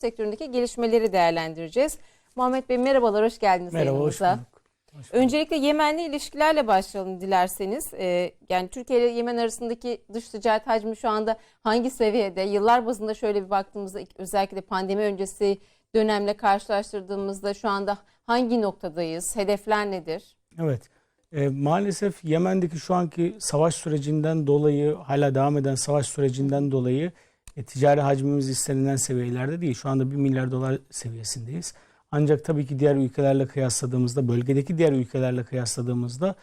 sektöründeki gelişmeleri değerlendireceğiz. Muhammed Bey merhabalar, hoş geldiniz Merhaba, hoş bulduk. Hoş bulduk. Öncelikle Yemen'le ilişkilerle başlayalım dilerseniz. Ee, yani Türkiye ile Yemen arasındaki dış ticaret hacmi şu anda hangi seviyede? Yıllar bazında şöyle bir baktığımızda özellikle de pandemi öncesi dönemle karşılaştırdığımızda şu anda hangi noktadayız? Hedefler nedir? Evet. E, maalesef Yemen'deki şu anki savaş sürecinden dolayı, hala devam eden savaş sürecinden dolayı e, ticari hacmimiz istenilen seviyelerde değil. Şu anda 1 milyar dolar seviyesindeyiz. Ancak tabii ki diğer ülkelerle kıyasladığımızda, bölgedeki diğer ülkelerle kıyasladığımızda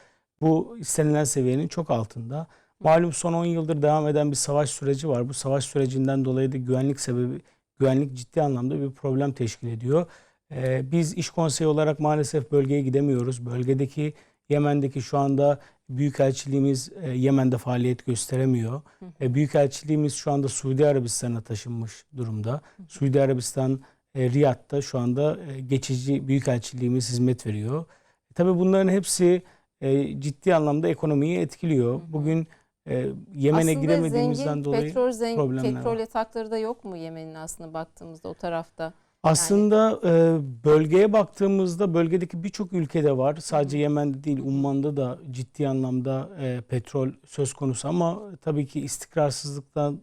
bu istenilen seviyenin çok altında. Malum son 10 yıldır devam eden bir savaş süreci var. Bu savaş sürecinden dolayı da güvenlik sebebi, güvenlik ciddi anlamda bir problem teşkil ediyor. Ee, biz iş konseyi olarak maalesef bölgeye gidemiyoruz. Bölgedeki Yemen'deki şu anda Büyükelçiliğimiz e, Yemen'de faaliyet gösteremiyor. E, Büyükelçiliğimiz şu anda Suudi Arabistan'a taşınmış durumda. Suudi Arabistan e, Riyad'da şu anda e, geçici Büyükelçiliğimiz hizmet veriyor. E, tabii bunların hepsi e, ciddi anlamda ekonomiyi etkiliyor. Bugün e, Yemen'e aslında gidemediğimizden zengin, dolayı petrol, zengin, problemler petrol yatakları da yok mu Yemen'in aslında baktığımızda o tarafta? Aslında e, bölgeye baktığımızda bölgedeki birçok ülkede var. Sadece Yemen'de değil, Umman'da da ciddi anlamda e, petrol söz konusu ama tabii ki istikrarsızlıktan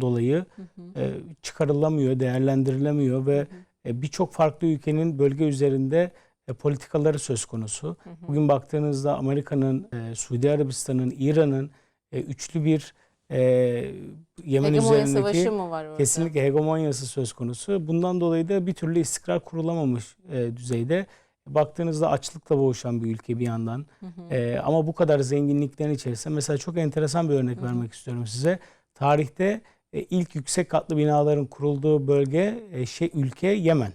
dolayı e, çıkarılamıyor, değerlendirilemiyor ve e, birçok farklı ülkenin bölge üzerinde e, politikaları söz konusu. Bugün baktığınızda Amerika'nın, e, Suudi Arabistan'ın, İran'ın e, üçlü bir e, Yemen Hegemonya üzerindeki savaşı mı var orada? Kesinlikle hegemonyası söz konusu. Bundan dolayı da bir türlü istikrar kurulamamış e, düzeyde. Baktığınızda açlıkla boğuşan bir ülke bir yandan. E, ama bu kadar zenginliklerin içerisinde mesela çok enteresan bir örnek vermek istiyorum size. Tarihte e, ilk yüksek katlı binaların kurulduğu bölge e, şey ülke Yemen.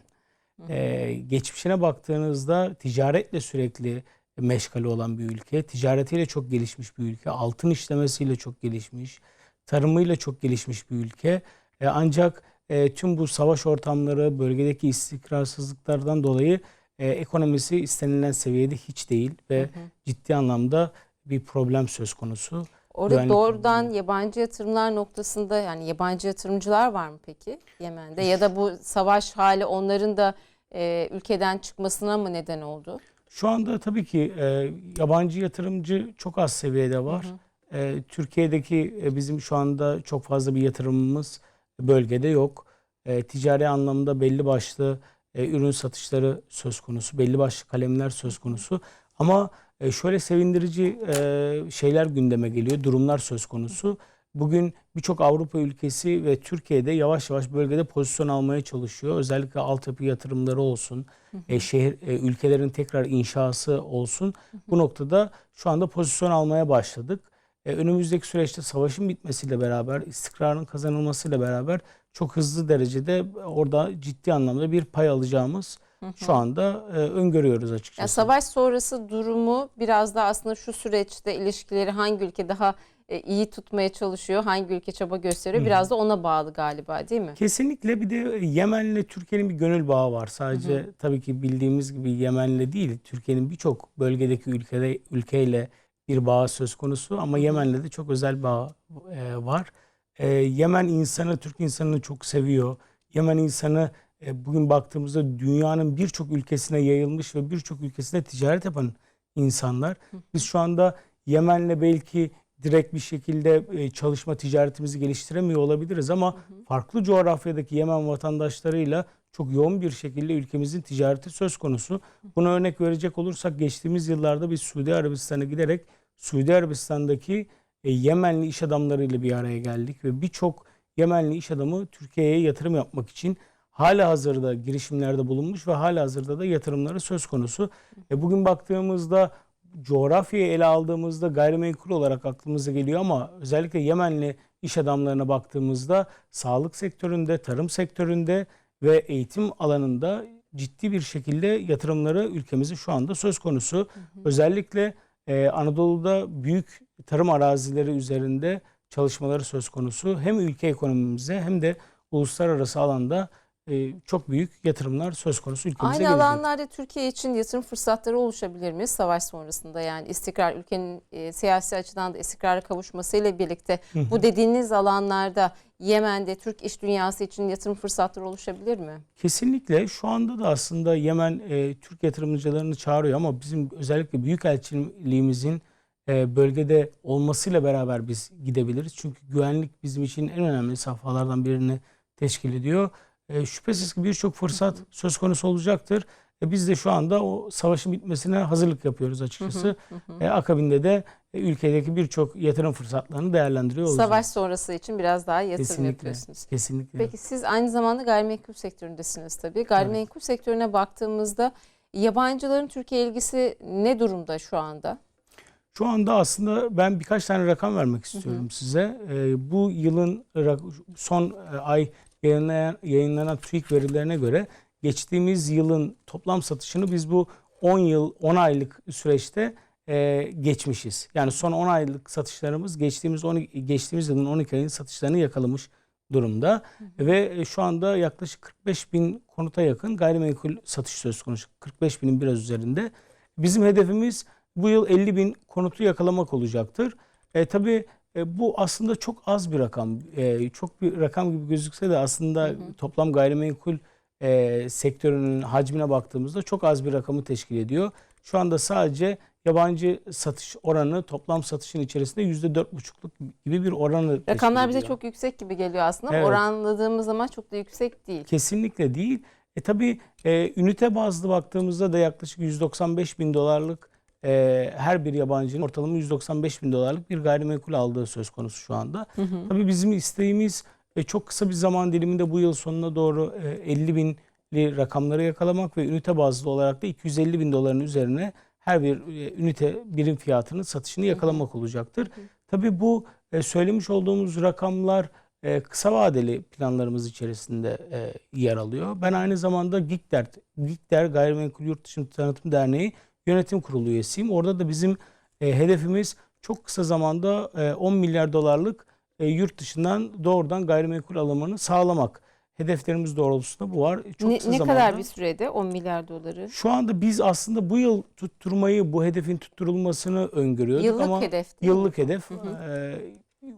E, geçmişine baktığınızda ticaretle sürekli meşgale olan bir ülke. Ticaretiyle çok gelişmiş bir ülke. Altın işlemesiyle çok gelişmiş. Tarımıyla çok gelişmiş bir ülke. E, ancak e, tüm bu savaş ortamları, bölgedeki istikrarsızlıklardan dolayı e, ekonomisi istenilen seviyede hiç değil ve ciddi anlamda bir problem söz konusu. Orada Güvenlik doğrudan yabancı yatırımlar noktasında yani yabancı yatırımcılar var mı peki Yemen'de? Ya da bu savaş hali onların da e, ülkeden çıkmasına mı neden oldu? Şu anda tabii ki e, yabancı yatırımcı çok az seviyede var. E, Türkiye'deki e, bizim şu anda çok fazla bir yatırımımız bölgede yok. E, ticari anlamda belli başlı e, ürün satışları söz konusu, belli başlı kalemler söz konusu. Ama e, şöyle sevindirici e, şeyler gündeme geliyor, durumlar söz konusu. Bugün birçok Avrupa ülkesi ve Türkiye'de yavaş yavaş bölgede pozisyon almaya çalışıyor. Özellikle altyapı yatırımları olsun, e, şehir e, ülkelerin tekrar inşası olsun. Bu noktada şu anda pozisyon almaya başladık. E, önümüzdeki süreçte savaşın bitmesiyle beraber, istikrarın kazanılmasıyla beraber çok hızlı derecede orada ciddi anlamda bir pay alacağımız şu anda e, öngörüyoruz açıkçası. Yani savaş sonrası durumu biraz da aslında şu süreçte ilişkileri hangi ülke daha iyi tutmaya çalışıyor, hangi ülke çaba gösteriyor biraz da ona bağlı galiba değil mi? Kesinlikle bir de Yemen'le Türkiye'nin bir gönül bağı var. Sadece tabii ki bildiğimiz gibi Yemen'le değil, Türkiye'nin birçok bölgedeki ülkede ülkeyle bir bağ söz konusu ama Yemen'le de çok özel bağ e, var. E, Yemen insanı, Türk insanını çok seviyor. Yemen insanı e, bugün baktığımızda dünyanın birçok ülkesine yayılmış ve birçok ülkesine ticaret yapan insanlar. Biz şu anda Yemen'le belki direkt bir şekilde e, çalışma ticaretimizi geliştiremiyor olabiliriz ama farklı coğrafyadaki Yemen vatandaşlarıyla çok yoğun bir şekilde ülkemizin ticareti söz konusu. Buna örnek verecek olursak geçtiğimiz yıllarda biz Suudi Arabistan'a giderek Suudi Arabistan'daki e, Yemenli iş adamlarıyla bir araya geldik ve birçok Yemenli iş adamı Türkiye'ye yatırım yapmak için hala hazırda girişimlerde bulunmuş ve hala hazırda da yatırımları söz konusu. E, bugün baktığımızda coğrafyayı ele aldığımızda gayrimenkul olarak aklımıza geliyor ama özellikle Yemenli iş adamlarına baktığımızda sağlık sektöründe, tarım sektöründe ve eğitim alanında ciddi bir şekilde yatırımları ülkemizin şu anda söz konusu. Özellikle e, Anadolu'da büyük tarım arazileri üzerinde çalışmaları söz konusu. Hem ülke ekonomimize hem de uluslararası alanda çok büyük yatırımlar söz konusu ülkemize Aynı gelecek. alanlarda Türkiye için yatırım fırsatları oluşabilir mi savaş sonrasında yani istikrar ülkenin e, siyasi açıdan da istikrara kavuşmasıyla birlikte bu dediğiniz alanlarda Yemen'de Türk iş dünyası için yatırım fırsatları oluşabilir mi? Kesinlikle şu anda da aslında Yemen e, Türk yatırımcılarını çağırıyor ama bizim özellikle büyükelçiliğimizin e, bölgede olmasıyla beraber biz gidebiliriz. Çünkü güvenlik bizim için en önemli safhalardan birini teşkil ediyor. E, şüphesiz ki birçok fırsat söz konusu olacaktır. E, biz de şu anda o savaşın bitmesine hazırlık yapıyoruz açıkçası. E, akabinde de e, ülkedeki birçok yatırım fırsatlarını değerlendiriyor olacağız. Savaş sonrası için biraz daha yatırım Kesinlikle. yapıyorsunuz. Kesinlikle. Peki siz aynı zamanda gayrimenkul sektöründesiniz tabii. Gayrimenkul sektörüne baktığımızda yabancıların Türkiye ilgisi ne durumda şu anda? Şu anda aslında ben birkaç tane rakam vermek istiyorum size. Ee, bu yılın son e, ay yayınlayan, yayınlanan TÜİK verilerine göre geçtiğimiz yılın toplam satışını biz bu 10 yıl 10 aylık süreçte e, geçmişiz. Yani son 10 aylık satışlarımız geçtiğimiz 12, geçtiğimiz yılın 12 ayın satışlarını yakalamış durumda ve e, şu anda yaklaşık 45 bin konuta yakın gayrimenkul satış söz konusu. 45 binin biraz üzerinde. Bizim hedefimiz bu yıl 50 bin konutu yakalamak olacaktır. E, tabii e, bu aslında çok az bir rakam. E, çok bir rakam gibi gözükse de aslında toplam gayrimenkul e, sektörünün hacmine baktığımızda çok az bir rakamı teşkil ediyor. Şu anda sadece yabancı satış oranı toplam satışın içerisinde %4,5'luk gibi bir oranı teşkil Rakamlar bize çok yüksek gibi geliyor aslında. Evet. Oranladığımız zaman çok da yüksek değil. Kesinlikle değil. E tabii e, ünite bazlı baktığımızda da yaklaşık 195 bin dolarlık e, her bir yabancının ortalama 195 bin dolarlık bir gayrimenkul aldığı söz konusu şu anda. Tabii bizim isteğimiz e, çok kısa bir zaman diliminde bu yıl sonuna doğru e, 50 binli rakamları yakalamak ve ünite bazlı olarak da 250 bin doların üzerine her bir e, ünite birim fiyatının satışını yakalamak olacaktır. Tabii bu e, söylemiş olduğumuz rakamlar e, kısa vadeli planlarımız içerisinde e, yer alıyor. Ben aynı zamanda GİKDER, GİKDER Gayrimenkul Yurt Dışı Tanıtım Derneği Yönetim Kurulu üyesiyim. Orada da bizim e, hedefimiz çok kısa zamanda e, 10 milyar dolarlık e, yurt dışından doğrudan gayrimenkul alımını sağlamak. Hedeflerimiz doğrultusunda bu var. Çok Ne, kısa ne zamanda. kadar bir sürede 10 milyar doları? Şu anda biz aslında bu yıl tutturmayı, bu hedefin tutturulmasını öngörüyorduk Yıllık ama hedef mi? yıllık hedef. Ee,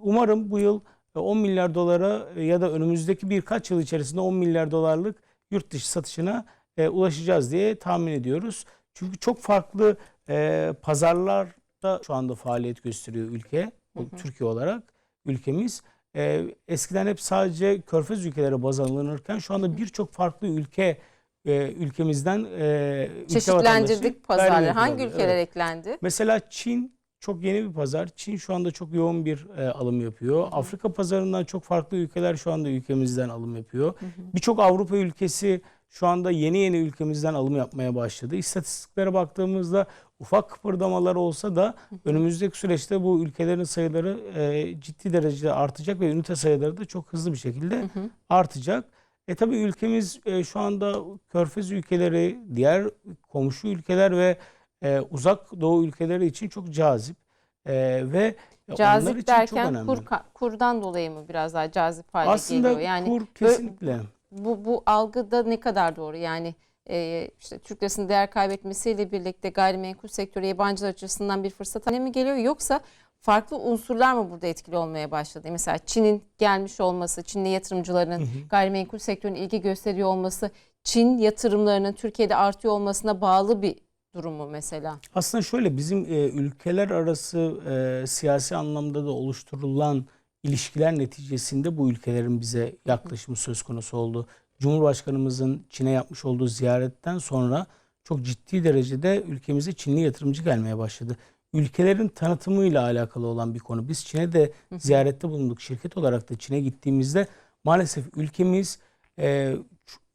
umarım bu yıl 10 milyar dolara ya da önümüzdeki birkaç yıl içerisinde 10 milyar dolarlık yurt dışı satışına e, ulaşacağız diye tahmin ediyoruz. Çünkü çok farklı e, pazarlarda şu anda faaliyet gösteriyor ülke, bu Türkiye olarak ülkemiz. E, eskiden hep sadece körfez ülkelere baz alınırken şu anda birçok farklı ülke e, ülkemizden e, ülke Çeşitlendirdik pazarları. Hangi ülkeler Evet. eklendi? Mesela Çin çok yeni bir pazar. Çin şu anda çok yoğun bir e, alım yapıyor. Afrika pazarından çok farklı ülkeler şu anda ülkemizden alım yapıyor. Birçok Avrupa ülkesi şu anda yeni yeni ülkemizden alım yapmaya başladı. İstatistiklere baktığımızda ufak kıpırdamalar olsa da önümüzdeki süreçte bu ülkelerin sayıları e, ciddi derecede artacak ve ünite sayıları da çok hızlı bir şekilde artacak. E tabii ülkemiz e, şu anda Körfez ülkeleri, diğer komşu ülkeler ve e, uzak doğu ülkeleri için çok cazip. E, ve onlar Cazip için çok derken önemli. kur, kurdan dolayı mı biraz daha cazip hale Aslında geliyor? Yani kur kesinlikle. Bu, bu algıda ne kadar doğru? Yani e, işte Türk lirasının değer kaybetmesiyle birlikte gayrimenkul sektörü yabancılar açısından bir fırsat haline mi geliyor? Yoksa farklı unsurlar mı burada etkili olmaya başladı? Mesela Çin'in gelmiş olması, Çinli yatırımcıların gayrimenkul sektörüne ilgi gösteriyor olması, Çin yatırımlarının Türkiye'de artıyor olmasına bağlı bir durum mu mesela? Aslında şöyle bizim e, ülkeler arası e, siyasi anlamda da oluşturulan ilişkiler neticesinde bu ülkelerin bize yaklaşımı söz konusu oldu. Cumhurbaşkanımızın Çin'e yapmış olduğu ziyaretten sonra çok ciddi derecede ülkemize Çinli yatırımcı gelmeye başladı. Ülkelerin tanıtımıyla alakalı olan bir konu. Biz Çin'e de ziyarette bulunduk. Şirket olarak da Çin'e gittiğimizde maalesef ülkemiz e,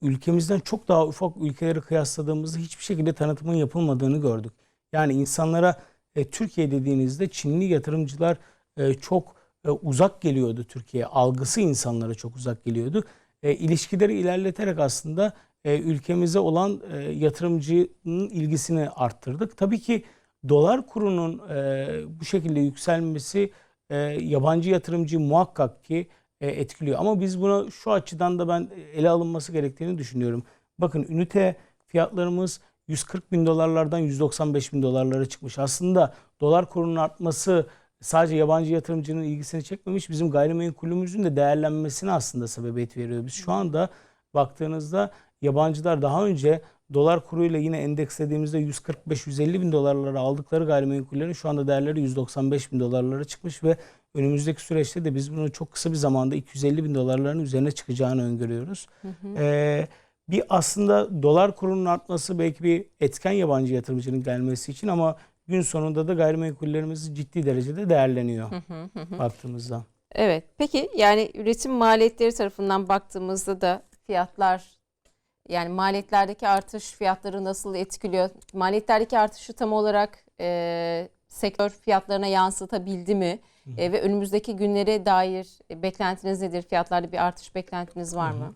ülkemizden çok daha ufak ülkeleri kıyasladığımızda hiçbir şekilde tanıtımın yapılmadığını gördük. Yani insanlara e, Türkiye dediğinizde Çinli yatırımcılar e, çok e, uzak geliyordu Türkiye. Algısı insanlara çok uzak geliyordu. E, ilişkileri ilerleterek aslında e, ülkemize olan e, yatırımcının ilgisini arttırdık. Tabii ki dolar kurunun bu şekilde yükselmesi yabancı yatırımcı muhakkak ki etkiliyor. Ama biz buna şu açıdan da ben ele alınması gerektiğini düşünüyorum. Bakın ünite fiyatlarımız 140 bin dolarlardan 195 bin dolarlara çıkmış. Aslında dolar kurunun artması sadece yabancı yatırımcının ilgisini çekmemiş. Bizim gayrimenkulümüzün de değerlenmesine aslında sebebiyet veriyor. Biz şu anda baktığınızda yabancılar daha önce dolar kuruyla yine endekslediğimizde 145-150 bin dolarlara aldıkları gayrimenkullerin şu anda değerleri 195 bin dolarlara çıkmış ve önümüzdeki süreçte de biz bunu çok kısa bir zamanda 250 bin dolarların üzerine çıkacağını öngörüyoruz. Ee, bir aslında dolar kurunun artması belki bir etken yabancı yatırımcının gelmesi için ama gün sonunda da gayrimenkullerimiz ciddi derecede değerleniyor baktığımızda. Evet. Peki yani üretim maliyetleri tarafından baktığımızda da fiyatlar yani maliyetlerdeki artış fiyatları nasıl etkiliyor? Maliyetlerdeki artışı tam olarak e, sektör fiyatlarına yansıtabildi mi? E, ve önümüzdeki günlere dair beklentiniz nedir? Fiyatlarda bir artış beklentiniz var mı?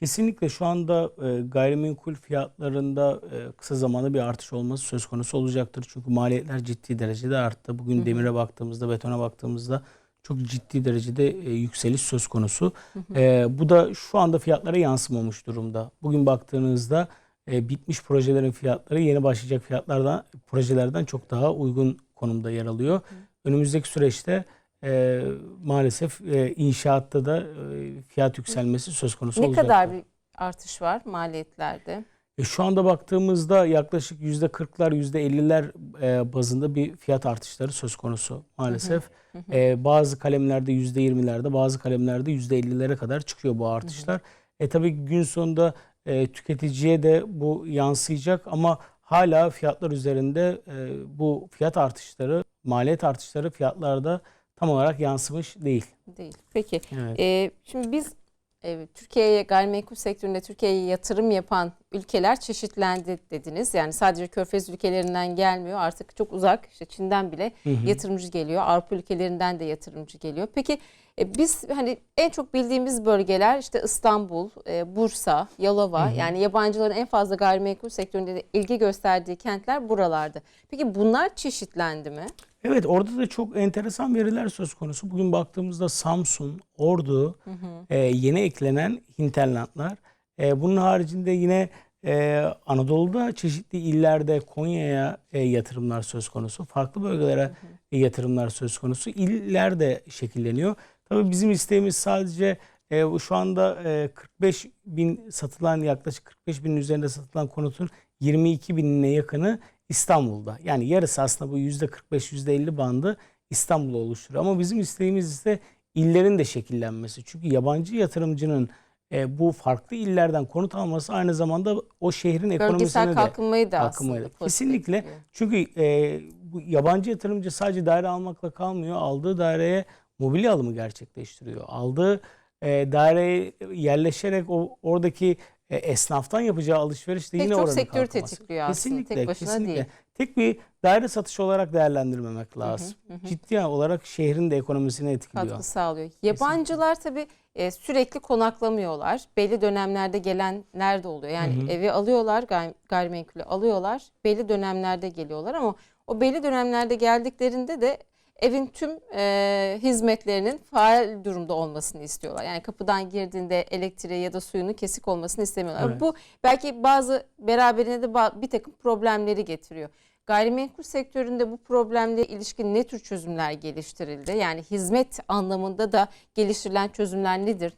Kesinlikle şu anda e, gayrimenkul fiyatlarında e, kısa zamanda bir artış olması söz konusu olacaktır. Çünkü maliyetler ciddi derecede arttı. Bugün demire baktığımızda, betona baktığımızda çok ciddi derecede e, yükseliş söz konusu. E, bu da şu anda fiyatlara yansımamış durumda. Bugün baktığınızda e, bitmiş projelerin fiyatları yeni başlayacak fiyatlardan projelerden çok daha uygun konumda yer alıyor. Önümüzdeki süreçte e, maalesef e, inşaatta da e, fiyat yükselmesi söz konusu Ne olacaktır. kadar bir artış var maliyetlerde? E, şu anda baktığımızda yaklaşık %40'lar %50'ler e, bazında bir fiyat artışları söz konusu maalesef. E, bazı kalemlerde %20'lerde bazı kalemlerde %50'lere kadar çıkıyor bu artışlar. E tabii gün sonunda e, tüketiciye de bu yansıyacak ama hala fiyatlar üzerinde e, bu fiyat artışları, maliyet artışları fiyatlarda tam olarak yansımış değil. Değil. Peki. Evet. Ee, şimdi biz e, Türkiye'ye gayrimenkul sektöründe Türkiye'ye yatırım yapan ülkeler çeşitlendi dediniz. Yani sadece Körfez ülkelerinden gelmiyor. Artık çok uzak işte Çin'den bile yatırımcı geliyor. Avrupa ülkelerinden de yatırımcı geliyor. Peki e, biz hani en çok bildiğimiz bölgeler işte İstanbul, e, Bursa, Yalova yani yabancıların en fazla gayrimenkul sektöründe de ilgi gösterdiği kentler buralardı. Peki bunlar çeşitlendi mi? Evet orada da çok enteresan veriler söz konusu. Bugün baktığımızda Samsun, Ordu, e, yeni eklenen hinterlandlar. E, bunun haricinde yine e, Anadolu'da çeşitli illerde Konya'ya e, yatırımlar söz konusu. Farklı bölgelere e, yatırımlar söz konusu. İller de şekilleniyor. Tabii bizim isteğimiz sadece e, şu anda e, 45 bin satılan yaklaşık 45 binin üzerinde satılan konutun 22 binine yakını İstanbul'da. Yani yarısı aslında bu yüzde 45 yüzde 50 bandı İstanbul'u oluşturuyor. Ama bizim isteğimiz ise illerin de şekillenmesi. Çünkü yabancı yatırımcının e, bu farklı illerden konut alması aynı zamanda o şehrin ekonomisine Bölgesel de kalkınmayı da kalkınmayı aslında da- Kesinlikle. Çünkü e, bu yabancı yatırımcı sadece daire almakla kalmıyor. Aldığı daireye mobilya alımı gerçekleştiriyor. Aldığı e, daireye yerleşerek o oradaki e, esnaftan yapacağı alışveriş de Pek yine çok oranın sektörü tetikliyor aslında, tek başına değil. Tek bir daire satışı olarak değerlendirmemek lazım. Ciddi olarak şehrin de ekonomisine etkiliyor. katkı sağlıyor. Yabancılar tabii e, sürekli konaklamıyorlar. Belli dönemlerde gelenler de oluyor. Yani evi alıyorlar, gay- gayrimenkulü alıyorlar. Belli dönemlerde geliyorlar ama o belli dönemlerde geldiklerinde de evin tüm e, hizmetlerinin faal durumda olmasını istiyorlar. Yani kapıdan girdiğinde elektriği ya da suyunu kesik olmasını istemiyorlar. Evet. Bu belki bazı beraberine de bir takım problemleri getiriyor. Gayrimenkul sektöründe bu problemle ilişkin ne tür çözümler geliştirildi? Yani hizmet anlamında da geliştirilen çözümler nedir?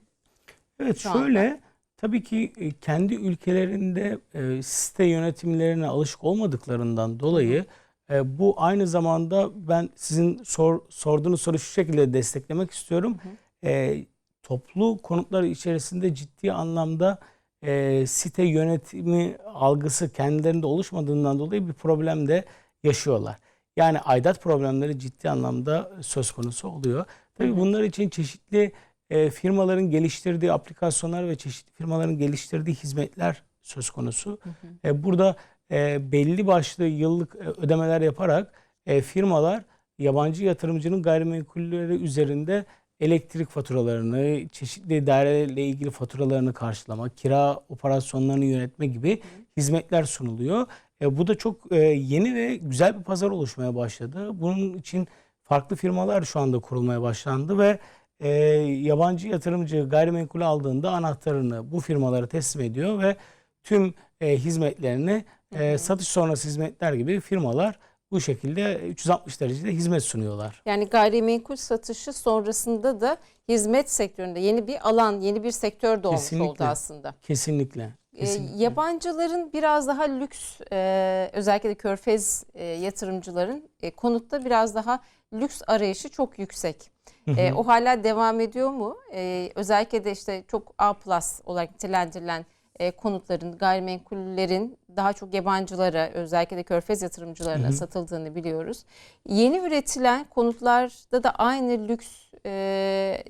Evet şu şöyle tabii ki e, kendi ülkelerinde e, site yönetimlerine alışık olmadıklarından dolayı e, bu aynı zamanda ben sizin sor, sorduğunuz soru şu şekilde desteklemek istiyorum. E, toplu konutlar içerisinde ciddi anlamda e, site yönetimi algısı kendilerinde oluşmadığından dolayı bir problem de yaşıyorlar. Yani aidat problemleri ciddi anlamda söz konusu oluyor. Tabii bunlar için çeşitli e, firmaların geliştirdiği aplikasyonlar ve çeşitli firmaların geliştirdiği hizmetler söz konusu. E, burada e, belli başlı yıllık e, ödemeler yaparak e, firmalar yabancı yatırımcının gayrimenkulleri üzerinde elektrik faturalarını, çeşitli dairelerle ilgili faturalarını karşılama, kira operasyonlarını yönetme gibi hizmetler sunuluyor. E, bu da çok e, yeni ve güzel bir pazar oluşmaya başladı. Bunun için farklı firmalar şu anda kurulmaya başlandı ve e, yabancı yatırımcı gayrimenkul aldığında anahtarını bu firmalara teslim ediyor ve tüm e, hizmetlerini e, satış sonrası hizmetler gibi firmalar bu şekilde 360 derecede hizmet sunuyorlar. Yani gayrimenkul satışı sonrasında da hizmet sektöründe yeni bir alan, yeni bir sektör doğmuş oldu Kesinlikle. aslında. Kesinlikle. Ee, kesinlikle. yabancıların biraz daha lüks, e, özellikle de körfez e, yatırımcıların e, konutta biraz daha lüks arayışı çok yüksek. E, o hala devam ediyor mu? E, özellikle de işte çok A plus olarak nitelendirilen e, konutların, gayrimenkullerin daha çok yabancılara, özellikle de körfez yatırımcılarına satıldığını biliyoruz. Yeni üretilen konutlarda da aynı lüks e,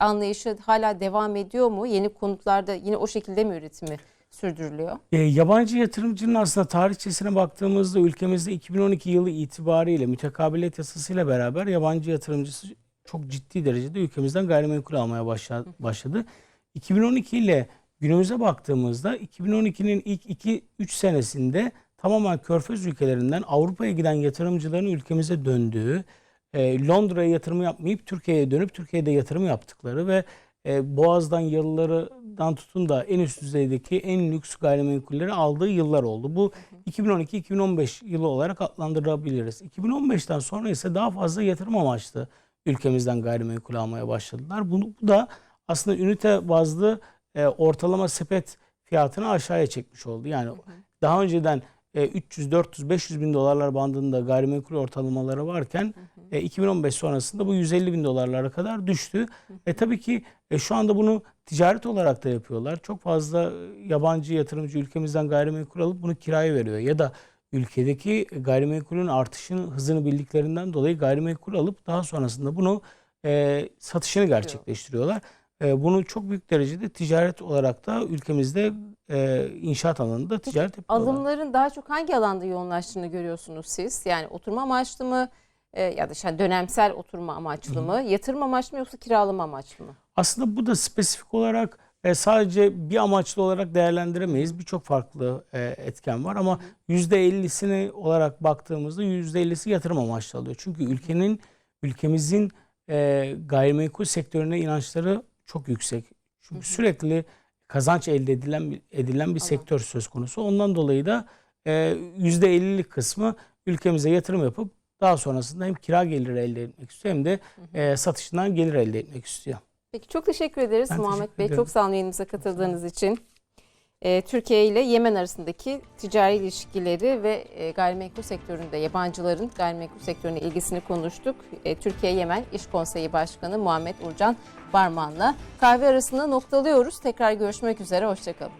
anlayışı hala devam ediyor mu? Yeni konutlarda yine o şekilde mi üretimi sürdürülüyor? E, yabancı yatırımcının aslında tarihçesine baktığımızda ülkemizde 2012 yılı itibariyle mütekabiliyet yasasıyla beraber yabancı yatırımcısı çok ciddi derecede ülkemizden gayrimenkul almaya başla- başladı. 2012 ile günümüze baktığımızda 2012'nin ilk 2-3 senesinde tamamen körfez ülkelerinden Avrupa'ya giden yatırımcıların ülkemize döndüğü, e, Londra'ya yatırım yapmayıp Türkiye'ye dönüp Türkiye'de yatırım yaptıkları ve e, Boğaz'dan yalılardan tutun da en üst düzeydeki en lüks gayrimenkulleri aldığı yıllar oldu. Bu 2012-2015 yılı olarak adlandırabiliriz. 2015'ten sonra ise daha fazla yatırım amaçlı ülkemizden gayrimenkul almaya başladılar. Bu, bu da aslında ünite bazlı e, ortalama sepet fiyatını aşağıya çekmiş oldu. Yani daha önceden e, 300, 400, 500 bin dolarlar bandında gayrimenkul ortalamaları varken e, 2015 sonrasında bu 150 bin dolarlara kadar düştü. E tabii ki e, şu anda bunu ticaret olarak da yapıyorlar. Çok fazla e, yabancı yatırımcı ülkemizden gayrimenkul alıp bunu kiraya veriyor. Ya da ülkedeki gayrimenkulün artışının hızını bildiklerinden dolayı gayrimenkul alıp daha sonrasında bunu e, satışını gerçekleştiriyorlar. E, bunu çok büyük derecede ticaret olarak da ülkemizde e, inşaat alanında ticaret yapıyorlar. Alımların daha çok hangi alanda yoğunlaştığını görüyorsunuz siz? Yani oturma amaçlı mı e, ya da işte dönemsel oturma amaçlı mı, yatırım amaçlı mı yoksa kiralama amaçlı mı? Aslında bu da spesifik olarak e, sadece bir amaçlı olarak değerlendiremeyiz. Birçok farklı etken var ama %50'sini olarak baktığımızda %50'si yatırım amaçlı alıyor. Çünkü ülkenin ülkemizin gayrimenkul sektörüne inançları çok yüksek. Çünkü sürekli kazanç elde edilen edilen bir sektör söz konusu. Ondan dolayı da e, %50'lik kısmı ülkemize yatırım yapıp daha sonrasında hem kira geliri elde etmek istiyor hem de e, satışından gelir elde etmek istiyor. Peki çok teşekkür ederiz Ben Muhammed teşekkür Bey. ederim. Çok sağ olun yayınımıza katıldığınız için. Ee, Türkiye ile Yemen arasındaki ticari ilişkileri ve e, gayrimenkul sektöründe yabancıların gayrimenkul sektörüne ilgisini konuştuk. E, Türkiye-Yemen İş Konseyi Başkanı Muhammed Urcan Barman'la kahve arasında noktalıyoruz. Tekrar görüşmek üzere, hoşçakalın.